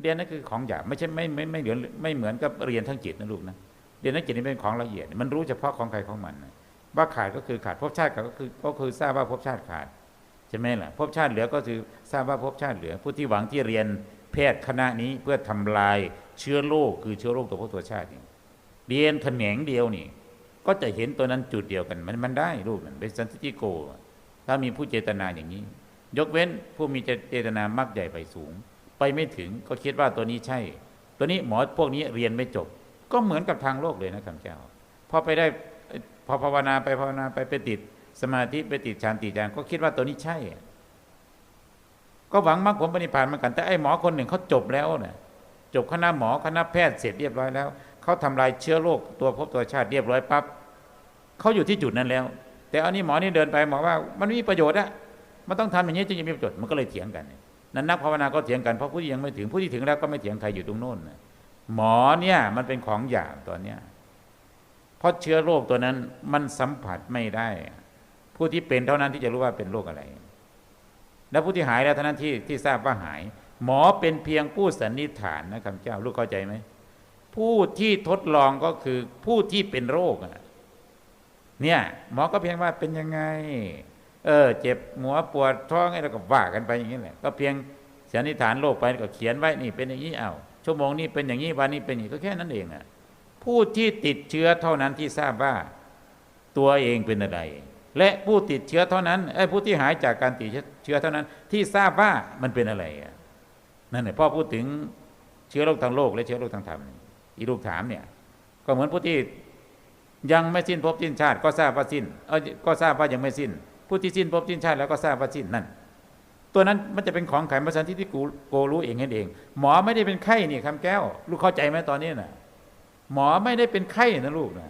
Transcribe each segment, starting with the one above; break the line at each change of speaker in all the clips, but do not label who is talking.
เรียนนั่นคือของหยาบไม่ใช่ไม่ไม่ไม่เหมือนไม่เหมือนกับเรียนทั้งจิตนะลูกนะเรียนทั้งจิตนี่เป็นของละเอียด มันรู้เฉพาะของใครของมันนะว่าขาดก็คือขาดภพชาติขาดก็คือก็คือทราบว่าภพชาติขาดใช่ไหมล่ะภพชาติเหลือก็คือทราบว่าภพชาติเหลือ ผู้ที่หวังที่เรียนแพทย์คณะนี้เพื่อทำลายเชื้อโรคคือเชื้อโรคตัวภพตัวชาติเรียนแขนงเดียวนี่ ก็จะเห็นตัวนั้นจุดเดียวกันมันมันได้รูปมันเป็นสันติโก ถ้ามีผู้เจตนาอย่างนี้ ยกเว้นผู้มีเจตนามักใหญ่ไปสูง ไปไม่ถึงก็คิดว่าตัวนี้ใช่ ตัวนี้หมอพวกนี้เรียนไม่จบ ก็เหมือนกับทางโลกเลยนะคำเจ้าพอไปได้พอภาวนาไปภาวนาไปไปติดสมาธิไปติดฌานติดฌานก็คิดว่าตัวนี้ใช่ ก็หวังมรรคผลปณิพานเหมือนกัน แต่ไอ้หมอคนหนึ่งเขาจบแล้วนะจบคณะหมอคณะแพทย์เสร็จเรียบร้อยแล้วเขาทำลายเชื้อโรคตัวพบตัวชาติเรียบร้อยปั๊บเขาอยู่ที่จุดนั้นแล้ว แต่อันนี้หมอนี่เดินไปบอกว่า มันไม่มีประโยชน์อะมันต้องทำอย่างนี้จึงจะมีประโยชน์มันก็เลยเถียงกันนั้ นนักภาวนาก็เถียงกันเพราะผู้ที่ยังไม่ถึงผู้ที่ถึงแล้วก็ไม่เถียงใครอยู่ตรงโน้นหมอเนี่ยมันเป็นของหยาบตัวเนี้ยเพราะเชื้อโรคตัวนั้นมันสัมผัสไม่ได้ ผู้ที่เป็นเท่านั้นที่จะรู้ว่าเป็นโรคอะไร แล้วผู้ที่หายแล้วเท่านั้นที่ที่ทราบว่าหาย หมอเป็นเพียงผู้สันนิษฐานนะคำเจ้าลูกเข้าใจไหมผู้ที่ทดลองก็คือผู้ที่เป็นโรคเนี่ยหมอก็เพียงว่าเป็นยังไง เออ เจ็บหัวปวดท้องอะไรก็ว่ากันไปอย่างนี้แหละก็เพียงสันนิษฐานโรคไปก็เขียนไว้นี่เป็นอย่างนี้เอาชั่วโมงนี้เป็นอย่างนี้วันนี้เป็นอย่างนี้ก็แค่นั้นเองอะผู้ที่ติดเชื้อเท่านั้นที่ทราบว่าตัวเองเป็นอะไร และผู้ติดเชื้อเท่านั้นไอ้ผู้ที่หายจากการติดเชื้อเท่านั้น ที่ทราบว่ามันเป็นอะไรอะนั่นแหละพ่อพูดถึงเชื้อโรคทางโลก และเชื้อโรคทางธรรมอีลูกถามเนี่ย ก็เหมือนผู้ที่ยังไม่สิ้นภพสิ้นชาติ ก็ทราบว่าสิ้นเออก็ทราบว่ายังไม่สิ้น ผู้ที่สิ้นภพสิ้นชาติแล้วก็ทราบว่าสิ้นนั่น ตัวนั้นมันจะเป็นของไขมาสันที่ที่กูโกรู้เองเห็นเอง หมอไม่ได้เป็นไข้นี่คำแก้ว ลูกเข้าใจไหมตอนนี้น่ะ หมอไม่ได้เป็นไข้นะลูกนะ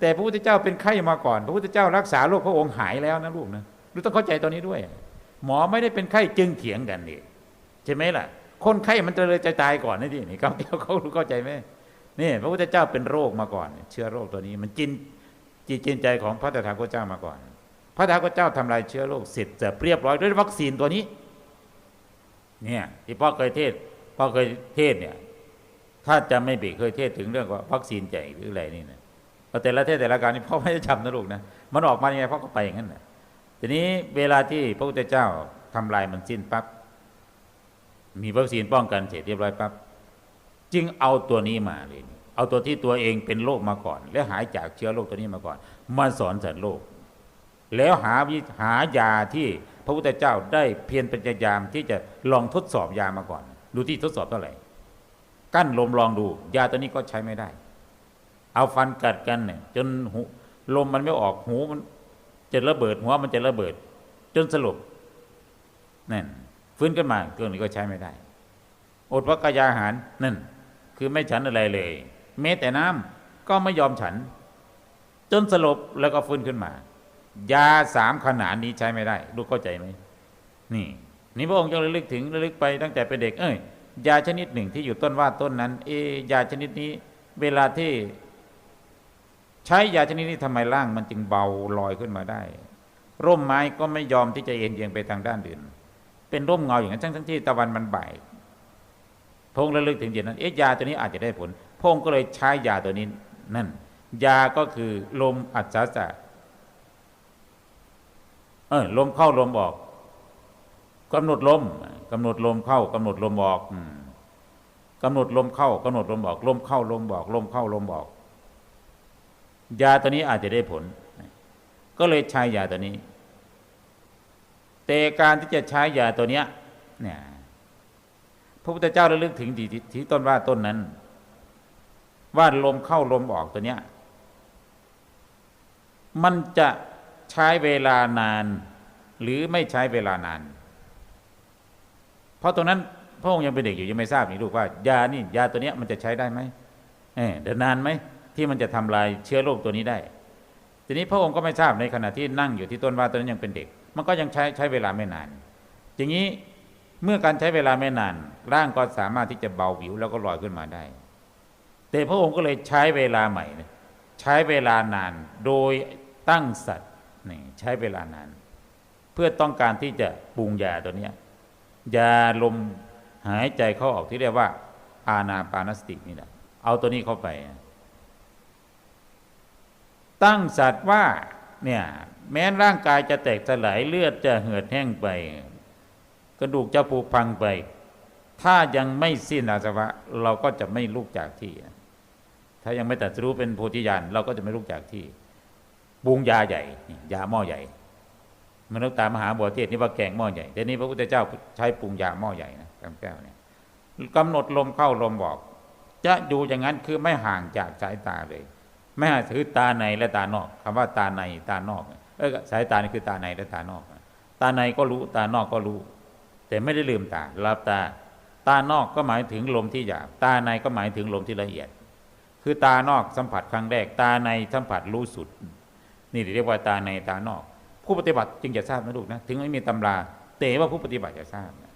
แต่พระพุทธเจ้าเป็นไข้มาก่อน พระพุทธเจ้ารักษาโรคพระองค์หายแล้วนะลูกนะลูกต้องเข้าใจตอนนี้ด้วย หมอไม่ได้เป็นไข้จึงเถียงกันนี่ใช่ไหมล่ะ คนไข้มันจะเลยจะตายก่อนนี่ที่นี่เขาเขารู้เข้าใจไหมนี่พระพุทธเจ้าเป็นโรคมาก่อน เชื้อโรคตัวนี้ มันจินจิตจินใจของพระตถาคตเจ้ามาก่อน พระตถาคตเจ้าทำลายเชื้อโรคเสร็จจะเรียบร้อยด้วยวัคซีนตัวนี้ เนี่ยที่พ่อเคยเทศพ่อเคยเทศเนี่ย ถ้าจะไม่บีเคยเทศถึงเรื่องว่าวัคซีนใจหรืออะไรนี่นะแต่ละเทศแต่ละการนี่พ่อไม่ได้จำนะลูกนะมันออกมายังไงพ่อก็ไปอย่างนั้นนะทีนี้เวลาที่พระพุทธเจ้าทำลายมันสิ้นปั๊บมีวัคซีนป้องกันเสร็จเรียบร้อยปั๊บจึงเอาตัวนี้มาเลย เอาตัวที่ตัวเองเป็นโรคมาก่อน แล้วหายจากเชื้อโรคตัวนี้มาก่อน มาสอนสัตว์โลก แล้วหาวิหายาที่พระพุทธเจ้าได้เพียรพยายามที่จะลองทดสอบยามาก่อน ดูที่ทดสอบเท่าไหร่กั้นลมลองดู ยาตัวนี้ก็ใช้ไม่ได้ เอาฟันกัดกันเนี่ยจนหูลมมันไม่ออกหูมันจะระเบิดหัวมันจะระเบิด จนสลบนั่นฟื้นขึ้นมาเครื่องนี้ก็ใช้ไม่ได้อดพระกายาหารนั่น คือไม่ฉันอะไรเลย แม้แต่น้ำก็ไม่ยอมฉัน จนสลบแล้วก็ฟื้นขึ้นมา ยาสามขนาดนี้ใช้ไม่ได้ ลูกเข้าใจไหมนี่ นี่พระองค์จะระลึกถึงระลึกไปตั้งแต่เป็นเด็ก เอ้ยยาชนิดหนึ่งที่อยู่ต้นว่าต้นนั้น เอยาชนิดนี้ เวลาที่ใช้ยาชนิดนี้ทำไมร่างมันจึงเบาลอยขึ้นมาได้ ร่มไม้ก็ไม่ยอมที่จะเอ็นเอียงไปทางด้านอื่น เป็นร่มเงาอย่างนั้นทั้งทั้งที่ตะวันมันบ่ายพงระลึกถึงอย่างนั้น เอ๊ะยาตัวนี้อาจจะได้ผลพงก็เลยใช้ยาตัวนี้นั่น ยาก็คือลมอัศจร เออลมเข้าลมออกกำหนดลมกำหนดลมเข้ากำหนดลมออกกำหนดลมเข้ากำหนดลมออก ลมเข้าลมออก ลมเข้าลมออก ยาตัวนี้อาจจะได้ผล ก็เลยใช้ยาตัวนี้ แต่การที่จะใช้ยาตัวเนี้ย เนี่ยพระพุทธเจ้าระลึกถึงที่ต้นว่าต้นนั้น ว่าลมเข้าลมออกตัวเนี้ย มันจะ ใช้เวลานาน หรือไม่ใช้เวลานาน เพราะตรงนั้นพระองค์ยังเป็นเด็กอยู่ยังไม่ทราบนี่ลูกว่ายานี่ยาตัวเนี้ยมันจะใช้ได้ไหมเออเดินนานไหมที่มันจะทำลายเชื้อโรคตัวนี้ได้ ทีนี้พระองค์ก็ไม่ทราบในขณะที่นั่งอยู่ที่ต้นว่าตัวนั้นยังเป็นเด็ก มันก็ยังใช้ใช้เวลาไม่นาน อย่างนี้เมื่อการใช้เวลาไม่นาน ร่างก็สามารถที่จะเบาผิวแล้วก็ลอยขึ้นมาได้ แต่พระองค์ก็เลยใช้เวลาใหม่ ใช้เวลานานโดยตั้งสัตว นี่ใช้เวลานาน เพื่อต้องการที่จะปรุงยาตัวนี้ยาลมหายใจเข้าออกที่เรียกว่า อานาปานสตินี่แหละเอาตัวนี้เข้าไป ตั้งสัตว์ว่าเนี่ยแม้ร่างกายจะแตกสลายเลือดจะเหือดแห้งไป กระดูกจะผุพังไป ถ้ายังไม่สิ้นอาสวะ เราก็จะไม่ลุกจากที่ ถ้ายังไม่ตัดรู้เป็นโพธิญาณเราก็จะไม่ลุกจากที่ บุงยาใหญ่ยาหม้อใหญ่มนุษย์ตามหาบัวเทศนี่ว่าแกงหม้อใหญ่แต่นี้พระพุทธเจ้าใช้ปรุงยาหม้อใหญ่นะกำแก้วเนี่ยกำหนดลมเข้าลมบอก จะอยู่อย่างนั้นคือไม่ห่างจากสายตาเลย ไม่ห่างคือตาในและตานอกคำว่าตาในตานอกเออสายตานี่คือตาในและตานอก ตาในก็รู้ตานอกก็รู้ แต่ไม่ได้ลืมตาลับตา ตานอกก็หมายถึงลมที่หยาบตาในก็หมายถึงลมที่ละเอียด คือตานอกสัมผัสครั้งแรก ตาในสัมผัสรู้สุด นี่เรียกว่าตาในตานอก ผู้ปฏิบัติจึงจะทราบนะลูกนะ ถึงไม่มีตำราแต่ว่าผู้ปฏิบัติจะทราบนะ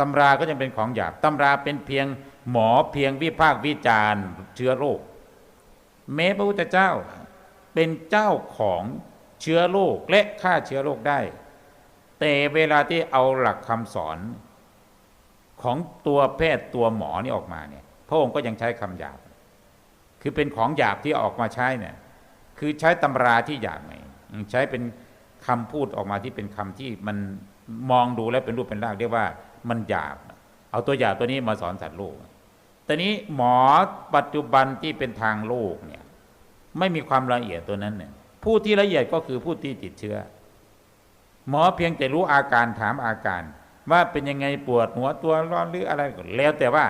ตำราก็ยังเป็นของหยาบตำราเป็นเพียงหมอเพียงวิพากษ์วิจารณ์เชื้อโรคแม้พระพุทธเจ้าเป็นเจ้าของเชื้อโรคและฆ่าเชื้อโรคได้ แต่เวลาที่เอาหลักคำสอนของตัวแพทย์ตัวหมอนี่ออกมาเนี่ยพระองค์ก็ยังใช้คำหยาบ คือเป็นของหยาบที่ออกมาใช้เนี่ย คือใช้ตำราที่หยาบไหมใช้เป็นคำพูดออกมาที่เป็นคำที่มันมองดูแล้วเป็นรูปเป็นร่างเรียกว่ามันหยาบ เอาตัวหยาบตัวนี้มาสอนสัตว์โลกแต่นี้หมอปัจจุบันที่เป็นทางโลกเนี่ยไม่มีความละเอียดตัวนั้นเนี่ยผู้ที่ละเอียดก็คือผู้ที่ติดเชื้อ หมอเพียงแต่รู้อาการถามอาการ ว่าเป็นยังไงปวดหัวตัวร้อนหรืออะไรก็แล้วแต่ว่า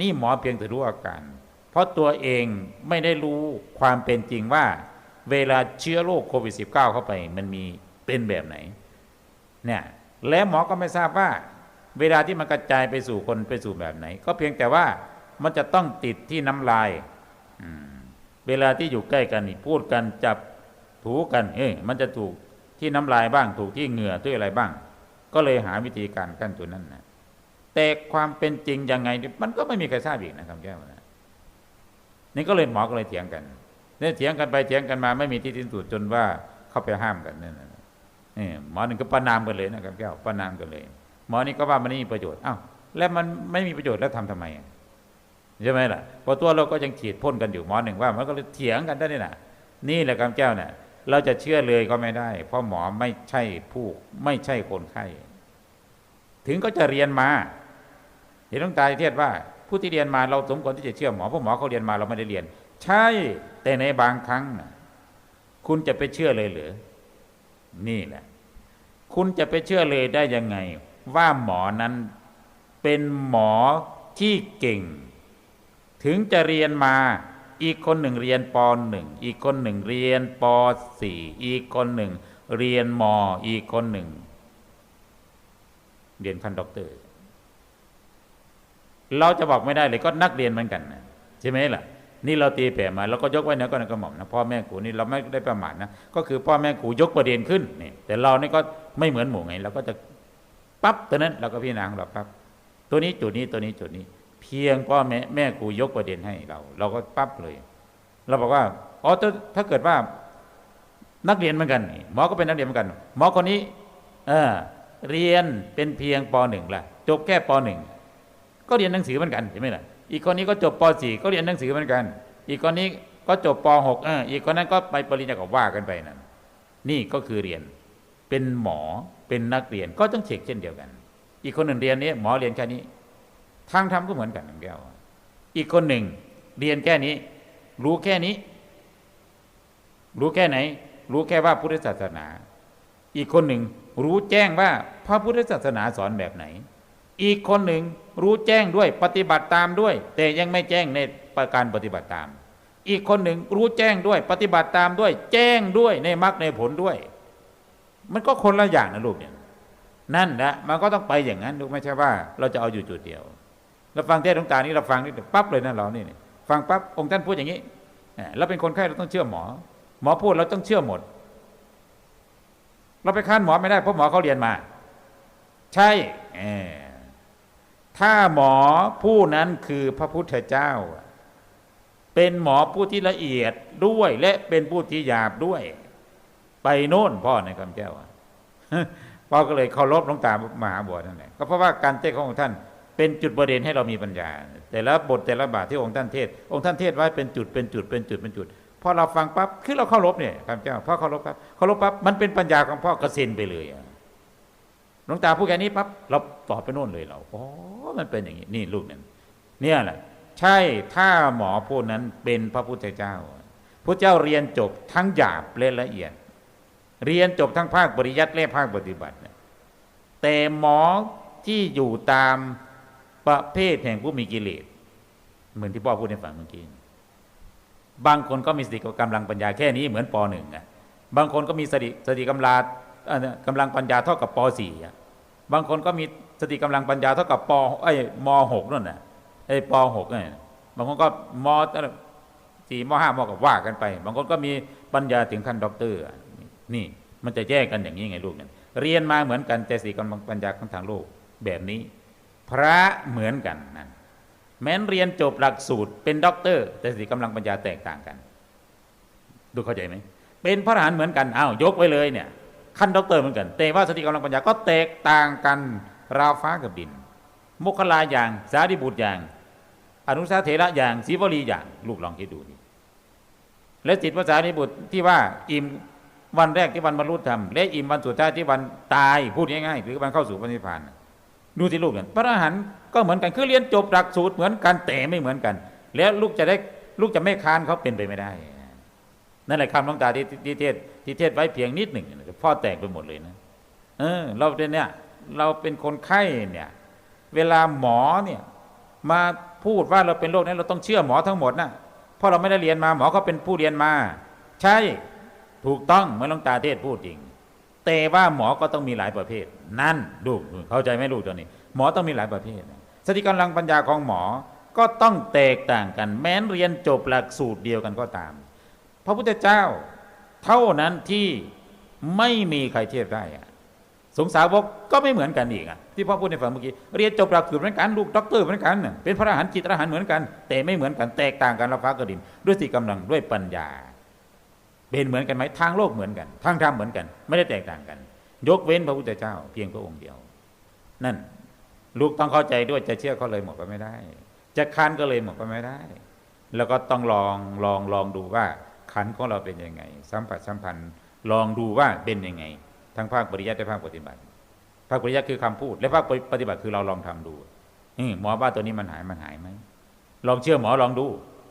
นี่หมอเพียงแต่รู้อาการ เพราะตัวเองไม่ได้รู้ความเป็นจริงว่า เวลาเชื้อโรคโควิด -19 เข้าไป มันมีเป็นแบบไหนเนี่ยและหมอก็ไม่ทราบว่า เวลาที่มันกระจายไปสู่คนไปสู่แบบไหน ก็เพียงแต่ว่ามันจะต้องติดที่น้ำลายเวลาที่อยู่ใกล้กันพูดกันจับถูกันเอ้ยมันจะถูกที่น้ำลายบ้าง ถูกที่เหงื่อด้วยอะไรบ้าง ก็เลยหาวิธีการกั้นตัวนั้นนะแต่ความเป็นจริงยังไง มันก็ไม่มีใครทราบอีกนะครับแก้วนะนี่ก็เลยหมอก็เลยเถียงกัน เนี่ยเถียงกันไปเถียงกันมาไม่มีที่สิ้นสุดจนว่าเข้าไปห้ามกันนั่นนี่หมอหนึ่งก็ประนามกันเลยนะครับแก้วประนามกันเลย หมอนี่ก็ว่ามันไม่มีประโยชน์อ้าวแล้วมันไม่มีประโยชน์แล้วทำทำไมใช่ไหมล่ะพอตัวเราก็ยังฉีดพ่นกันอยู่หมอหนึ่งว่ามันก็เลยเถียงกันได้นี่นะนี่แหละคำแก้วเนี่ยเราจะเชื่อเลยก็ไม่ได้ เพราะหมอไม่ใช่ผู้ไม่ใช่คนไข้ ถึงก็จะเรียนมา เห็นต้องตายเทียดว่า ผู้ที่เรียนมาเราสมควรที่จะเชื่อหมอเพราะหมอเขาเรียนมาเราไม่ได้เรียน ใช่ แต่ในบางครั้งคุณจะไปเชื่อเลยหรือนี่แหละ คุณจะไปเชื่อเลยได้ยังไง ว่าหมอนั้นเป็นหมอที่เก่ง ถึงจะเรียนมาอีกคนหนึ่งเรียนปหนึ่งอีกคนหนึ่งเรียนปสี่อีกคนหนึ่ง เรียนมอีกคนหนึ่ง เรียนขั้นด็อกเตอร์ เราจะบอกไม่ได้เลยก็นักเรียนเหมือนกันนะใช่ไหมล่ะ นี่เราตีแผ่มาแล้วก็ยกไว้นะก็นกระหม่อมนะพ่อแม่ครูนี่เราไม่ได้ประมาทนะก็คือพ่อแม่ครูยกประเด็นขึ้นนี่แต่เรานี่ก็ไม่เหมือนหมู่ไงเราก็จะปั๊บตัวนั้นเราก็พี่นางเราปั๊บตัวนี้จุดนี้ตัวนี้จุดนี้ เพียงพ่อแม่แม่ครูยกประเด็นให้เรา เราก็ปั๊บเลย เราบอกว่าอ๋อถ้าเกิดว่านักเรียนเหมือนกันหมอก็เป็นนักเรียนเหมือนกัน หมอคนนี้ เออเรียนเป็นเพียงปหนึ่งละจบแค่ปหนึ่งก็เรียนหนังสือเหมือนกันใช่ไหมล่ะ อีกคนนี้ก็จบปสี่ก็เรียนหนังสือเหมือนกัน อีกคนนี้ก็จบปหกเอออีกคนนั้นก็ไปปริญญาก็ว่ากันไปนั่นนี่ก็คือเรียนเป็นหมอเป็นนักเรียนก็ต้องเช็คเช่นเดียวกัน อีกคนหนึ่งเรียนนี้หมอเรียนแค่นี้ทางธรรมก็เหมือนกันแก้วอีกคนหนึ่งเรียนแค่นี้ รู้แค่นี้ รู้แค่ไหน รู้แค่ว่าพุทธศาสนา อีกคนหนึ่งรู้แจ้งว่าพระพุทธศาสนาสอนแบบไหน อีกคนหนึ่งรู้แจ้งด้วยปฏิบัติตามด้วย แต่ยังไม่แจ้งในประการปฏิบัติตาม อีกคนหนึ่งรู้แจ้งด้วยปฏิบัติตามด้วย แจ้งด้วยในมรรคในผลด้วย มันก็คนละอย่างนะลูกเนี่ยนั่นนะมันก็ต้องไปอย่างนั้นลูกไม่ใช่ว่า เราจะเอาอยู่จุดเดียวเราฟังเทศน์หลวงตานี่เราฟังนี่ปั๊บเลยนะเรานี่ฟังปั๊บองค์ท่านพูดอย่างนี้เราเป็นคนไข้เราต้องเชื่อหมอ หมอพูดเราต้องเชื่อหมด เราไปค้านหมอไม่ได้เพราะหมอเขาเรียนมา ใช่ ถ้าหมอผู้นั้นคือพระพุทธเจ้า เป็นหมอผู้ที่ละเอียดด้วยและเป็นผู้ที่หยาบด้วย ไปโน่นพ่อในคำแก้วพ่อก็เลยเคารพหลวงตามหาบัวนั่นแหละก็เพราะว่าการเทศของท่านเป็นจุดประเด็นให้เรามีปัญญา แต่ละบทแต่ละบาทที่องค์ท่านเทศ องค์ท่านเทศไว้เป็นจุดเป็นจุดเป็นจุดเป็นจุดพอเราฟังปั๊บคือเราเคารพเนี่ยคำเจ้าพ่อเคารพปั๊บเคารพปั๊บมันเป็นปัญญาของพ่อกระเซ็นไปเลยอะ ลวงตาพูดแค่นี้ปั๊บเราตอบไปโน่นเลยเราอ๋อมันเป็นอย่างนี้นี่ลูกนั่นเนี่ยแหละ ใช่ถ้าหมอพูดนั้นเป็นพระพุทธเจ้าพระเจ้าเรียนจบทั้งหยาบและละเอียด เรียนจบทั้งภาคปริยัติและภาคปฏิบัติเนี่ยแต่หมอที่อยู่ตามประเภทแห่งผู้มีกิเลสเหมือนที่พ่อพูดในฝั่งเมื่อกี้บางคนก็มีสติกำลังปัญญาแค่นี้เหมือนปหนึ่งอะบางคนก็มีสติสติกำลังกำลังปัญญาเท่ากับปสี่อะ บางคนก็มีสติกำลังปัญญาเท่ากับปไอ้มหกนั่นน่ะไอ้ปหกเนี่ยบางคนก็มสี่มห้ามก็ว่ากันไป บางคนก็มีปัญญาถึงขั้นด็อกเตอร์ นี่มันจะแยกกันอย่างนี้ไงลูกเนี่ยเรียนมาเหมือนกันแต่สีกำลังปัญญาของทางโลกแบบนี้ พระเหมือนกันนั่นแม้นเรียนจบหลักสูตรเป็นด็อกเตอร์ แต่สีกำลังปัญญาแตกต่างกัน ดูเข้าใจไหมเป็นพระอรหันต์เหมือนกันอ้าวยกไว้เลยเนี่ย ขั้นด็อกเตอร์เหมือนกันแต่ว่าสติกำลังปัญญาก็แตกต่างกันราวฟ้ากับดิน มุขลาอย่าง สาธิบุตรอย่าง อนุสาเถระอย่างสีวลีอย่าง ลูกลองคิดดูนี่และจิตภาษานิบุตรที่ว่าอิ่มวันแรกที่วันบรรลุธรรมและอิ่มวันสุดท้ายที่วันตายพูดง่ายๆหรือวันเข้าสู่พระนิพพานดูที่ลูกกันพระอรหันต์ก็เหมือนกันคือเรียนจบหลักสูตรเหมือนกันแต่ไม่เหมือนกัน แล้วลูกจะได้ลูกจะไม่ค้านเขาเป็นไปไม่ได้ นั่นแหละคำหลวงตาที่ที่เทศที่เทศไว้เพียงนิดหนึ่งพ่อแตกไปหมดเลยนะเออเราเนี่ยเราเป็นคนไข้เนี่ย เวลาหมอเนี่ยมาพูดว่าเราเป็นโรคนั้นเราต้องเชื่อหมอทั้งหมดนะเพราะเราไม่ได้เรียนมาหมอเขาเป็นผู้เรียนมา ใช่ถูกต้องเหมือหลวงตาเทศพูดจริง แต่ว่าหมอก็ต้องมีหลายประเภท นั่นลูกเข้าใจไหมลูกตอนนี้ หมอต้องมีหลายประเภทสติกำลังปัญญาของหมอก็ต้องแตกต่างกัน แม้นเรียนจบหลักสูตรเดียวกันก็ตาม พระพุทธเจ้า เท่านั้นที่ไม่มีใครเทียบได้อะสงสาวกก็ไม่เหมือนกันอีกอะที่พ่อพูดในฝังเมื่อกี้เรียนจบหลักสูตรเหมือนกันลูกด็อกเตอร์เหมือนกัน เป็นพระอรหันต์จิตอรหันต์เหมือนกัน แต่ไม่เหมือนกันแตกต่างกันเราฟ้ากระดิน ด้วยสติกำลังด้วยปัญญา เป็นเหมือนกันไหมทางโลกเหมือนกัน ทางธรรมเหมือนกัน ไม่ได้แตกต่างกัน ยกเว้นพระพุทธเจ้า เพียงพระองค์เดียว นั่น ลูกต้องเข้าใจด้วยจะเชื่อเขาเลยหมดไปไม่ได้ จะคันก็เลยหมดไปไม่ได้ แล้วก็ต้องลองลองลองดูว่า ขันของเราเป็นยังไง สัมผัสสัมพันธ์ลองดูว่าเป็นยังไง ทั้งภาคปริยัติและภาคปฏิบัติ ภาคปริยัติคือคำพูด และภาคปฏิบัติคือเราลองทำดูหมอว่าตัวนี้มันหายมันหายไหมลองเชื่อหมอลองดู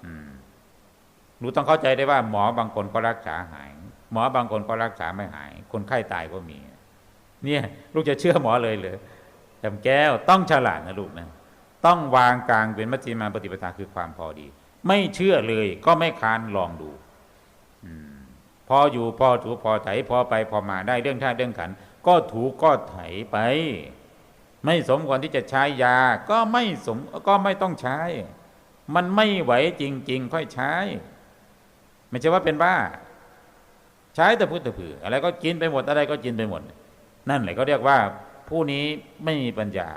อืมหนูต้องเข้าใจได้ว่าหมอบางคนก็รักษาหาย หมอบางคนก็รักษาไม่หาย คนไข้ตายก็มี เนี่ยลูกจะเชื่อหมอเลยเลยจำแก้วต้องฉลาดนะลูกนะต้องวางกลางเป็นมัชฌิมาปฏิปทาคือความพอดี ไม่เชื่อเลยก็ไม่ค้านลองดู พออยู่พอถูพอไถพอไปพอมาได้เรื่องท่าเรื่องขัน ก็ถูก็ไถไป ไม่สมควรที่จะใช้ยา ก็ไม่สมก็ไม่ต้องใช้ มันไม่ไหวจริง ๆ ค่อยใช้ ไม่ใช่ว่าเป็นบ้า ใช้แต่พุทธผืออะไรก็กินไปหมดอะไรก็กินไปหมด นั่นแหละเขาเรียกว่า ผู้นี้ไม่มีปัญญา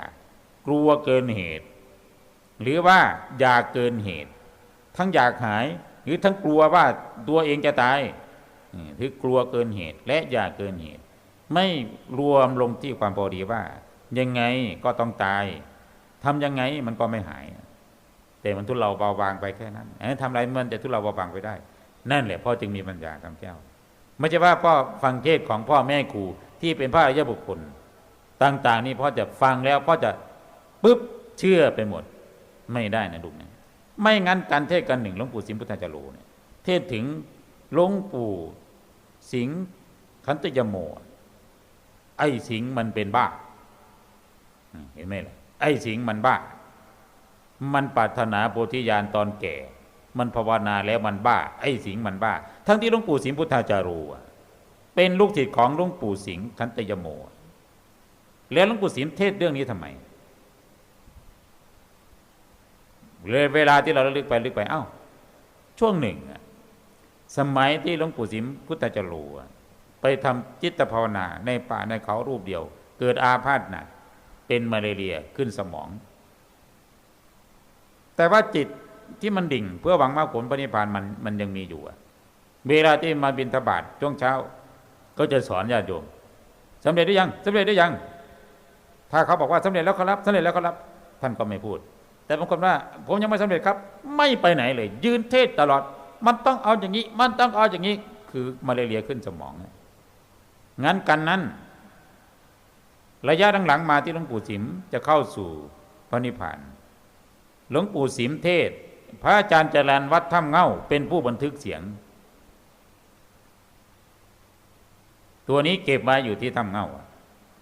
กลัวเกินเหตุ หรือว่าอยากเกินเหตุ ทั้งอยากหาย หรือทั้งกลัวว่าตัวเองจะตาย ถือกลัวเกินเหตุและอยากเกินเหตุ ไม่รวมลงที่ความพอดีว่า ยังไงก็ต้องตายทำยังไงมันก็ไม่หาย แต่มันทุเลาเบาบางไปแค่นั้นทำอะไรมันแต่ทุเลาเบาบางไปได้ นั่นแหละพ่อจึงมีปัญญาคำแก้วไม่ใช่ว่าพ่อฟังเทศของพ่อแม่ครูที่เป็นพระอริยบุคคล ต่าง ๆ นี่พ่อจะฟังแล้วพ่อจะปุ๊บเชื่อไปหมด ไม่ได้นะลูกนะไม่งั้นการเทศกันหนึ่งหลวงปู่สิงห์พุทธจโรเนี่ยเทศถึงหลวงปู่ สิงห์ขันตยโม ไอ้สิงห์มันเป็นบ้า เห็นไหมล่ะ ไอ้สิงห์มันบ้า มันปรารถนาโพธิญาณตอนแก่ มันภาวนาแล้วมันบ้า ไอ้สิงมันบ้า ทั้งที่หลวงปู่สิงห์พุทธาจารูเป็นลูกศิษย์ของหลวงปู่สิงห์คันตยโม แล้วหลวงปู่สิงห์เทศเรื่องนี้ทำไมเลยเวลาที่เราลึกไปลึกไป เอ้า ช่วงหนึ่ง สมัยที่หลวงปู่สิมพุทธจรูไปทำจิตภาวนาในป่าในเขารูปเดียว เกิดอาพาธหนักเป็นมาเรียขึ้นสมอง แต่ว่าจิตที่มันดิ่งเพื่อหวังมากผลปณิพานมันมันยังมีอยู่เวลาที่มาบินทบาทช่วงเช้า ก็จะสอนญาติโยมสำเร็จหรือยังสำเร็จหรือยัง ถ้าเขาบอกว่าสำเร็จแล้วครับสำเร็จแล้วครับ ท่านก็ไม่พูด แต่บางคนว่า ผมยังไม่สำเร็จครับ ไม่ไปไหนเลย ยืนเทศตลอด มันต้องเอาอย่างนี้ มันต้องเอาอย่างนี้ คือมาเรียขึ้นสมองงั้นกันนั้น ระยะหลังๆมาที่หลวงปู่สิมจะเข้าสู่พระนิพพานหลวงปู่สิมเทศ พระอาจารย์จรันวัดถ้ำเง่า เป็นผู้บันทึกเสียง ตัวนี้เก็บไว้อยู่ที่ถ้ำเง่า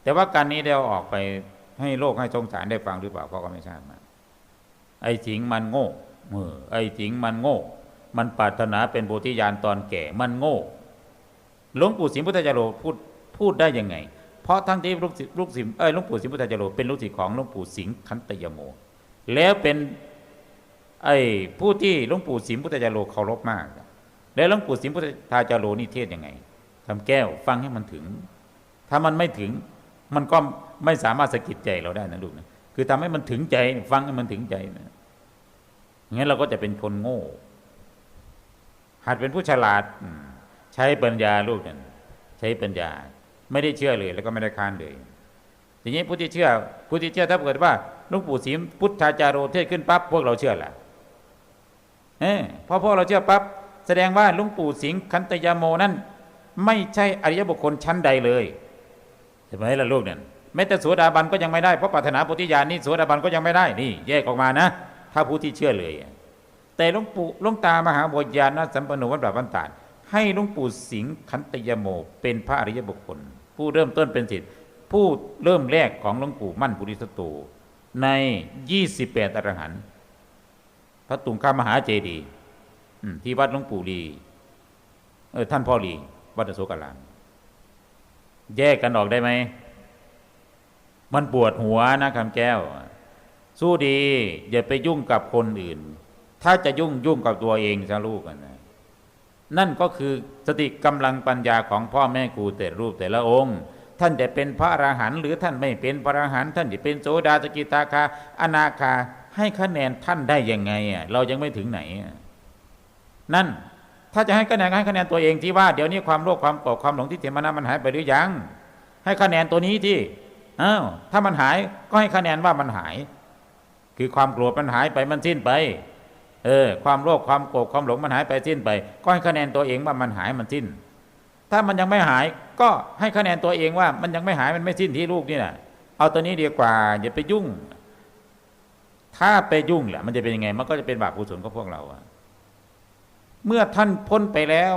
แต่ว่าการนี้ได้เอาออกไปให้โลกให้สงสารได้ฟังหรือเปล่าเขาก็ไม่ทราบมาไอ้จิงมันโง่เออไอ้จิงมันโง่ มันปรารถนาเป็นโพธิญาณตอนแก่มันโง่หลวงปู่สิมพุทธจาโรพูดพูดได้ยังไง เพราะทั้งที่ลูกศิษย์ลูกศิษย์เอ้ยหลวงปู่สิมพุทธจาโรเป็นลูกศิษย์ของหลวงปู่สิงห์คันตยโม แล้วเป็นไอ้ผู้ที่หลวงปู่สิมพุทธจาโรเคารพมาก แล้วหลวงปู่สิมพุทธาจาโรนี่เทศยังไงทำแก้วฟังให้มันถึง ถ้ามันไม่ถึงมันก็ไม่สามารถสะกิดใจเราได้นะลูกนะคือทำให้มันถึงใจ ฟังให้มันถึงใจนะงั้นเราก็จะเป็นคนโง่ หัดเป็นผู้ฉลาดใช้ปัญญาลูกนั่นใช้ปัญญา ไม่ได้เชื่อเลย แล้วก็ไม่ได้ค้านเลยทีนี้ผู้ที่เชื่อผู้ที่เชื่อถ้าเกิดว่าลุงปู่ศรีพุทธาจารโรเทศขึ้นปั๊บพวกเราเชื่อแหละเออพอพวกเราเชื่อปั๊บแสดงว่าลุงปู่สิงคันตยโมนั้น ไม่ใช่อริยบุคคลชั้นใดเลยเห็นไหมล่ะลูกนี่ยแม้แต่สวดาบันก็ยังไม่ได้เพราะปรารถนาปุถิญาณนี่สวดาบันก็ยังไม่ได้นี่ แยกออกมานะ ถ้าผู้ที่เชื่อเลย แต่หลวงปู่หลวงตามหาบญาณสัมปันโนวัดแบบวันตานให้หลวงปู่สิงคันตยโมเป็นพระอริยบุคคล ผู้เริ่มต้นเป็นสิทธิ์ผู้เริ่มแรกของหลวงปู่มั่นปุริสตูในยี่สิบแปดอรหันต์พระตุงข้ามหาเจดีที่วัดหลวงปู่ลีเออท่านพ่อลีวัดโสกลามแยกกันออกได้ไหม มันปวดหัวนะคำแก้ว สู้ดี อย่าไปยุ่งกับคนอื่น ถ้าจะยุ่งยุ่งกับตัวเองจะลูกกันนะนั่นก็คือสติกำลังปัญญาของพ่อแม่ครูแต่รูปแต่ละองค์ ท่านจะเป็นพระอราหันต์หรือท่านไม่เป็นพระอราหันต์ท่านจะเป็นโสดาสกิตาคาอนาคาให้คะแนนท่านได้ยังไงอะเรายังไม่ถึงไหน นั่นถ้าจะให้คะแนนให้คะแนนตัวเองที่ว่าเดี๋ยวนี้ความโลภความโกรธความหลงที่เถมนะมันหายไปหรือยัง ให้คะแนนตัวนี้ที่อ้าวถ้ามันหายก็ให้คะแนนว่ามันหาย คือความโกรธมันหายไปมันสิ้นไป เออ ความโลภความโกรธความหลงมันหายไปสิ้นไป ก็ให้คะแนนตัวเองว่ามันหายมันสิ้น ถ้ามันยังไม่หายก็ให้คะแนนตัวเองว่า มันยังไม่หายมันไม่สิ้นที่ลูกนี่แหละเอาตัวนี้ดีกว่าอย่าไปยุ่ง ถ้าไปยุ่งแหละมันจะเป็นยังไง มันก็จะเป็นบาปกุศลของพวกเราอะเมื่อท่านพ้นไปแล้ว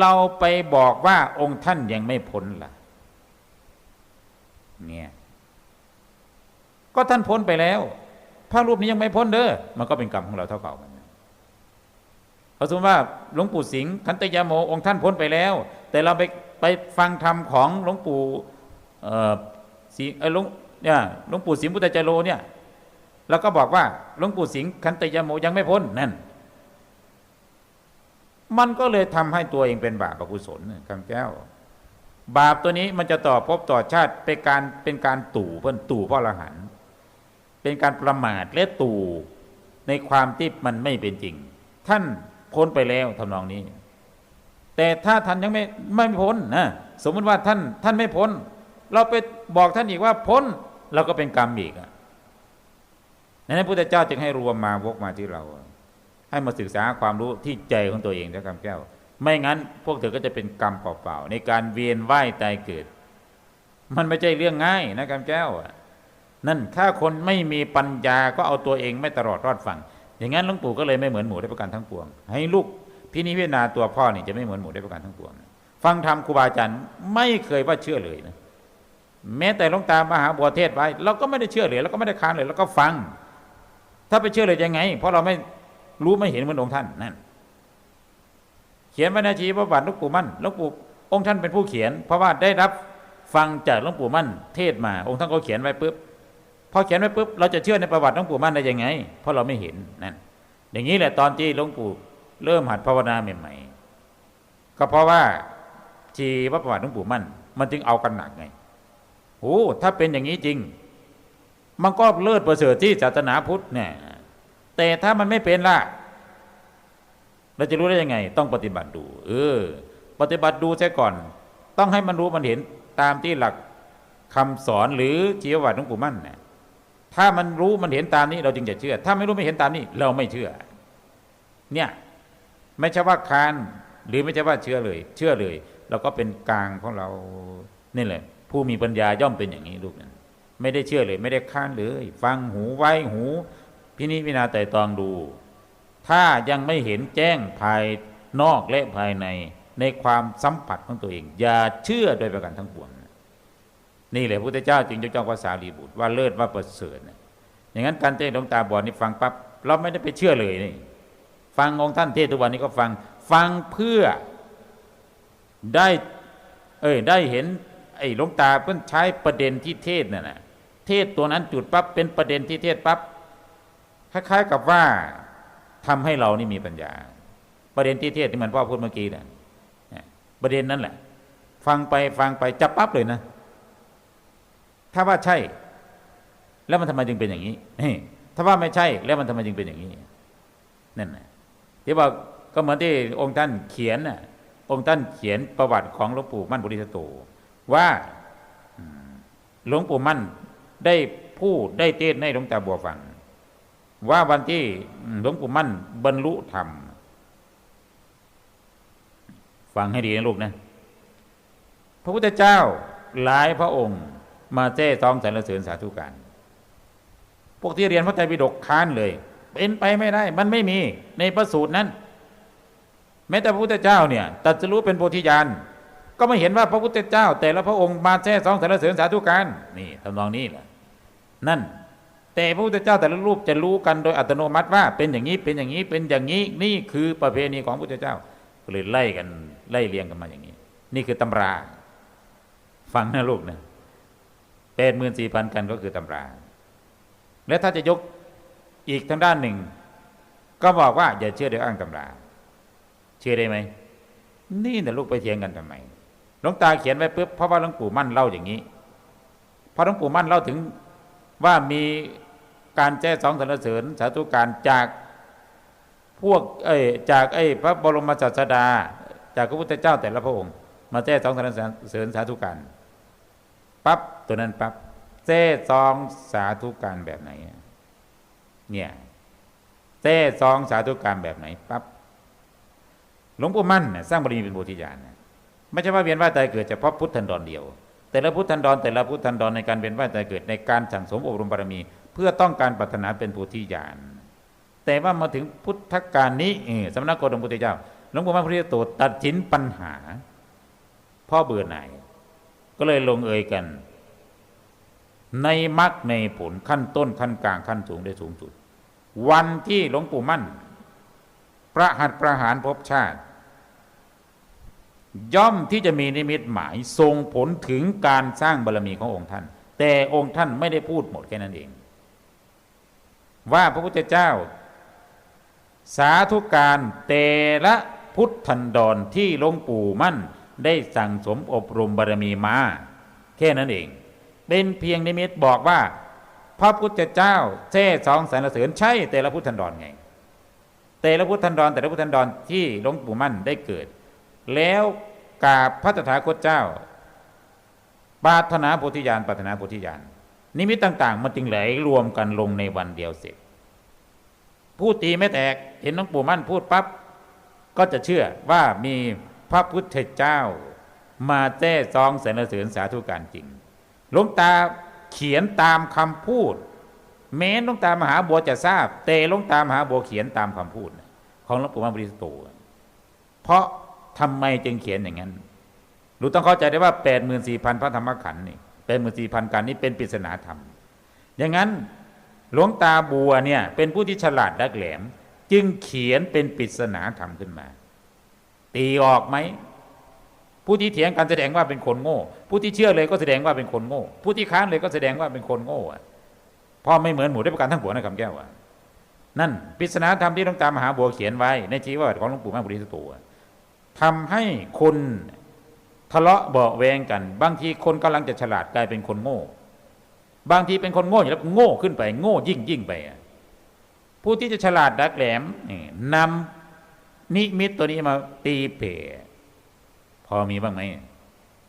เราไปบอกว่าองค์ท่านยังไม่พ้นล่ะ เนี่ย ก็ท่านพ้นไปแล้ว พระรูปนี้ยังไม่พ้นเด้อมันก็เป็นกรรมของเราเท่าเก่ากันเอาสมมติว่าหลวงปู่สิงห์คันตยาโมองค์ท่านพ้นไปแล้ว แต่เราไปไปฟังธรรมของหลวงปู่เออสีเออหลวงเนี่ยหลวงปู่สิงห์พุทธเจโรเนี่ยเราก็บอกว่าหลวงปู่สิงห์คันตยาโมยังไม่พ้นนั่นมันก็เลยทำให้ตัวเองเป็นบาปอกุศลคำแก้ว บาปตัวนี้มันจะต่อพบต่อชาติเป็นการเป็นการตู่เพื่อนตู่พ่อละหัน เป็นการประมาทและตู่ในความที่มันไม่เป็นจริง ท่านพ้นไปแล้วทำนองนี้ แต่ถ้าท่านยังไม่ไม่พ้นนะสมมติว่าท่านท่านไม่พ้น เราไปบอกท่านอีกว่าพ้นเราก็เป็นกรรมอีกอะนั้นพระพุทธเจ้าจึงให้รวมมาวกมาที่เรา ให้มาศึกษาความรู้ที่ใจของตัวเองนะคำแก้ว ไม่งั้น พวกเธอก็จะเป็นกรรมเปล่าๆในการเวียนว่ายตายเกิด มันไม่ใช่เรื่องง่ายนะคำแก้ว นั่นถ้าคนไม่มีปัญญาก็เอาตัวเองไม่ตลอดรอดฟังอย่างนั้นหลวงปู่ก็เลยไม่เหมือนหมูได้ประกันทั้งปวง ให้ลูกพินิจพิจารณาตัวพ่อนี่จะไม่เหมือนหมูได้ประกันทั้งปวง ฟังธรรมครูบาอาจารย์ไม่เคยว่าเชื่อเลยนะแม้แต่หลวงตามหาบัวเทศไว้เราก็ไม่ได้เชื่อเลยแล้วก็ไม่ได้ค้านเลยแล้วก็ฟัง ถ้าไปเชื่อเลยยังไง เพราะเราไม่รู้ไม่เห็นเหมือนองค์ท่านนั่นเขียนไว้ในชีวประวัติหลวงปู่มั่นหลวงปู่องค์ท่านเป็นผู้เขียน เพราะว่าได้รับฟังจากหลวงปู่มั่น เทศมา องค์ท่านก็เขียนไว้ปุ๊บ พอเขียนไว้ปุ๊บเราจะเชื่อในประวัติหลวงปู่มั่นได้ยังไง เพราะเราไม่เห็นนั่นอย่างนี้แหละตอนที่หลวงปู่เริ่มหัดภาวนาใหม่ๆก็เพราะว่าชีวประวัติหลวงปู่มั่น มันจึงเอากันหนักไงโอ้ถ้าเป็นอย่างนี้จริง มันก็เลิศประเสริฐที่ศาสนาพุทธเนี่ยแต่ถ้ามันไม่เป็นล่ะ เราจะรู้ได้ยังไง ต้องปฏิบัติดู เออ ปฏิบัติดูเสียก่อน ต้องให้มันรู้มันเห็นตามที่หลักคำสอนหรือชีววัตรหลวงปู่มั่นเนี่ย ถ้ามันรู้มันเห็นตามนี้เราจึงจะเชื่อ ถ้าไม่รู้ไม่เห็นตามนี้ เราไม่เชื่อ เนี่ยไม่ใช่ว่าคานหรือไม่ใช่ว่าเชื่อเลย เชื่อเลยเราก็เป็นกลางของเรานี่แหละ ผู้มีปัญญาย่อมเป็นอย่างนี้ลูกนั้นไม่ได้เชื่อเลย ไม่ได้ค้านเลย ฟังหูไว้หู พินิจพิจารณาไต่ตรองดู ถ้ายังไม่เห็นแจ้งภายนอกและภายในในความสัมผัสของตัวเอง อย่าเชื่อโดยประการทั้งปวง นี่แหละพระพุทธเจ้าจึงยกย่องภาษาลีบุตรว่าเลิศว่าประเสริฐนะอย่างนั้นการเทศน์หลวงตาบอดนี่ฟังปั๊บเราไม่ได้ไปเชื่อเลยนี่ฟังองค์ท่านเทศทุกวันนี้ก็ฟังฟังเพื่อได้ เอ้ยได้เห็น ไอ้หลวงตาเพิ่นใช้ประเด็นที่เทศน่ะนะเทศตัวนั้นจุดปั๊บเป็นประเด็นที่เทศปั๊บคล้ายๆกับว่าทำให้เรานี่มีปัญญา ประเด็นที่เทศที่มันพ่อพูดเมื่อกี้น่ะประเด็นนั้นแหละ ฟังไปฟังไปจับปั๊บเลยนะ ถ้าว่าใช่ แล้วมันทำไมจึงเป็นอย่างนี้ถ้าว่าไม่ใช่แล้วมันทำไมจึงเป็นอย่างนี้นั่นนะที่บอกก็เหมือนที่องค์ท่านเขียนน่ะองค์ท่านเขียนประวัติของหลวงปู่มั่นบุริสโตว่าหลวงปู่มั่นได้พูดได้เทศให้หลวงตาบัวฟัง ว่าวันที่หลวงปู่มั่นบรรลุธรรมฟังให้ดีนะลูกนะ พระพุทธเจ้าหลายพระองค์ มาแจ้ซองสรรเสริญสาธุการ พวกที่เรียนพระไตรปิฎกค้านเลย เป็นไปไม่ได้ มันไม่มีในพระสูตรนั้น แม้แต่พระพุทธเจ้าเนี่ยตัดจะรู้เป็นโพธิญาณก็ไม่เห็นว่าพระพุทธเจ้า แต่ละพระองค์มาแท้สองสรรเสริญสาธุการนี่ทำนองนี้แหละนั่น แต่พระพุทธเจ้าแต่ละรูปจะรู้กันโดยอัตโนมัติว่า เป็นอย่างนี้เป็นอย่างนี้เป็นอย่างนี้นี่คือประเพณีของพระพุทธเจ้าก็เลยไล่กันไล่เรียงกันมาอย่างนี้ นี่คือตำรา ฟังนะลูกนะ แปดหมื่นสี่พันกันก็คือตำรา และถ้าจะยกอีกทางด้านหนึ่ง ก็บอกว่าอย่าเชื่อโดยอ้างตำรา เชื่อได้ไหม นี่แต่ลูกไปเถียงกันทำไมหลวงตาเขียนไว้ปุ๊บเพราะว่าหลวงปู่มั่นเล่าอย่างนี้พอหลวงปู่มั่นเล่าถึงว่ามีการแจ้สองสรรเสริญสาธุการจากพวกเอ้จากไอ้พระบรมศาสดา จากพระพุทธเจ้าแต่ละพระองค์ มาแจ้สองสรรเสริญสาธุการปั๊บ ตัวนั้นปั๊บแจ้สองสาธุการแบบไหน เนี่ยแจ้สองสาธุการแบบไหนปั๊บหลวงปู่มั่นสร้างบารมีเป็นโพธิญาณไม่ใช่ว่าเวียนว่ายตายเกิดเฉพาะพุทธันดรเดียว แต่ละพุทธันดรแต่ละพุทธันดรในการเวียนว่ายตายเกิดในการสั่งสมอบรมบารมี เพื่อต้องการปรารถนาเป็นโพธิญาณแต่ว่ามาถึงพุทธกาลนี้สำนักโกดมพุทธเจ้าหลวงปู่มั่นพระโตตัดสินปัญหา พ่อเบื่อหน่ายก็เลยลงเอยกัน ในมรรคในผลขั้นต้นขั้นกลางขั้นสูงได้สูงสุด วันที่หลวงปู่มั่น ประหัตประหารภพชาติ ย่อมที่จะมีนิมิตหมายส่งผลถึงการสร้างบารรมีขององค์ท่าน แต่องค์ท่านไม่ได้พูดหมดแค่นั้นเอง ว่าพระพุทธเจ้า สาธุการแต่ละพุทธันดรที่หลวงปู่มั่นได้สั่งสมอบรมบารมีมา แค่นั้นเอง เป็นเพียงนิมิตบอกว่า พระพุทธเจ้าแท้สองสรรเสริญใช่แต่ละพุทธันดรไง แต่ละพุทธันดรแต่ละพุทธันดรที่หลวงปู่มั่นได้เกิด แล้วกาบพระตถาคตเจ้าปาถนาโพธิญาณปาถนาโพธิญาณนิมิตต่างๆ มันจึงไหลรวมกันลงในวันเดียวเสร็จผู้ตีไม่แตกเห็นหลวงปู่มั่นพูดปั๊บก็จะเชื่อว่ามีพระพุทธเจ้ามาแจ้ซองสรรเสริญสาธุการจริง หลวงตาเขียนตามคำพูด แม้หลวงตามหาบัวจะทราบ แต่หลวงตามหาบัวเขียนตามคำพูด ของหลวงปู่มั่นบริสุทธิ์เพราะทำไมจึงเขียนอย่างนั้นรู้ต้องเข้าใจได้ว่าแปดหมื่นสี่พันพระธรรมขันธ์นี่แปดหมื่นสี่พันการนี้เป็นปริศนาธรรม อย่างนั้นหลวงตาบัวเนี่ยเป็นผู้ที่ฉลาดดักแหลม จึงเขียนเป็นปริศนาธรรมขึ้นมา ตีออกไหม ผู้ที่เถียงกันแสดงว่าเป็นคนโง่ ผู้ที่เชื่อเลยก็แสดงว่าเป็นคนโง่ ผู้ที่ค้านเลยก็แสดงว่าเป็นคนโง่พ่อไม่เหมือนหมูได้ประการทั้งปวนะคำแก้วนั่นปริศนาธรรมที่หลวงตามหาบัวเขียนไว้ ในชีวประวัติของหลวงปู่มั่บุริสุโตทำให้คนทะเลาะเบาแวงกัน บางทีคนกำลังจะฉลาดกลายเป็นคนโง่ บางทีเป็นคนโง่อยู่แล้วโง่ขึ้นไป โง่ยิ่งยิ่งไปผู้ที่จะฉลาดดักแหลมนำนิมิตตัวนี้มาตีเผ่ อมีบ้างไหม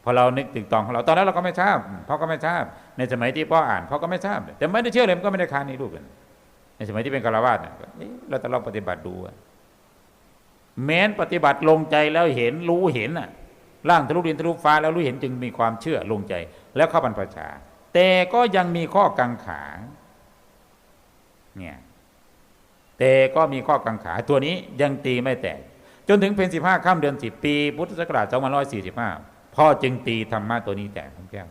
พอเรานึกตึกตองของเราตอนนั้นเราก็ไม่ทราบพ่อก็ไม่ทราบ ในสมัยที่พ่ออ่านพ่อก็ไม่ทราบ แต่ไม่ได้เชื่อเลยมันก็ไม่ได้ค้านนี่ลูกกันในสมัยที่เป็นคารวาสน่ะก็เอ๊ะเราจะลองปฏิบัติดูอะแม้นปฏิบัติลงใจแล้วเห็นรู้เห็นน่ะร่างทะลุดินทะลุฟ้าแล้วรู้เห็นจึงมีความเชื่อลงใจ แล้วเข้าบรรพชา แต่ก็ยังมีข้อกังขาเนี่ยแต่ก็มีข้อกังขาตัวนี้ยังตีไม่แตก จนถึงเป็นสิบห้าค่ำเดือนสิบปี พุทธศักราชสองพันร้อยสี่สิบห้าพ่อจึงตีธรรมะตัวนี้แตกทั้งแก้ว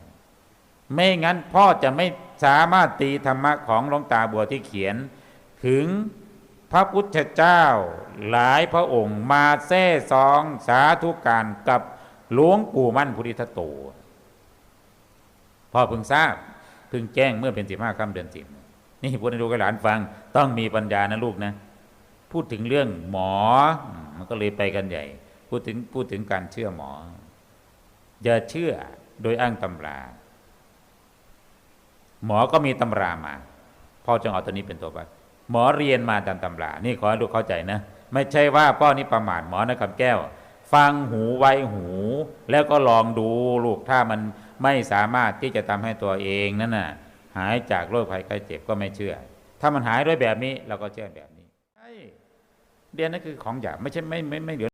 ไม่งั้นพ่อจะไม่สามารถตีธรรมะของหลวงตาบัวที่เขียน ถึงพระพุทธเจ้าหลายพระองค์มาแท้ซองสาธุการกับหลวงปู่มั่นพุทธิทโตพ่อเพิ่งทราบเพิ่งแจ้งเมื่อเป็นสิบห้าค่ำเดือนสิบนี่พูดให้ลูกหลานฟัง ต้องมีปัญญานะลูกนะ พูดถึงเรื่องหมอ ก็เลยไปกันใหญ่ พูดถึงพูดถึงการเชื่อหมอ อย่าเชื่อโดยอ้างตำรา หมอก็มีตำรามาพ่อจึงเอาตัวนี้เป็นตัววัดหมอเรียนมาตามตำรา นี่ขอให้ลูกเข้าใจนะ ไม่ใช่ว่าพ่อนี่ประมาทหมอนะคำแก้ว ฟังหูไว้หู แล้วก็ลองดูลูกถ้ามันไม่สามารถที่จะทำให้ตัวเองนั่นน่ะหายจากโรคภัยไข้เจ็บก็ไม่เชื่อ ถ้ามันหายด้วยแบบนี้เราก็เชื่อแบบ เรียนนั่นคือของหยาบไม่ใช่ไม่ไม่ไม่เหลือ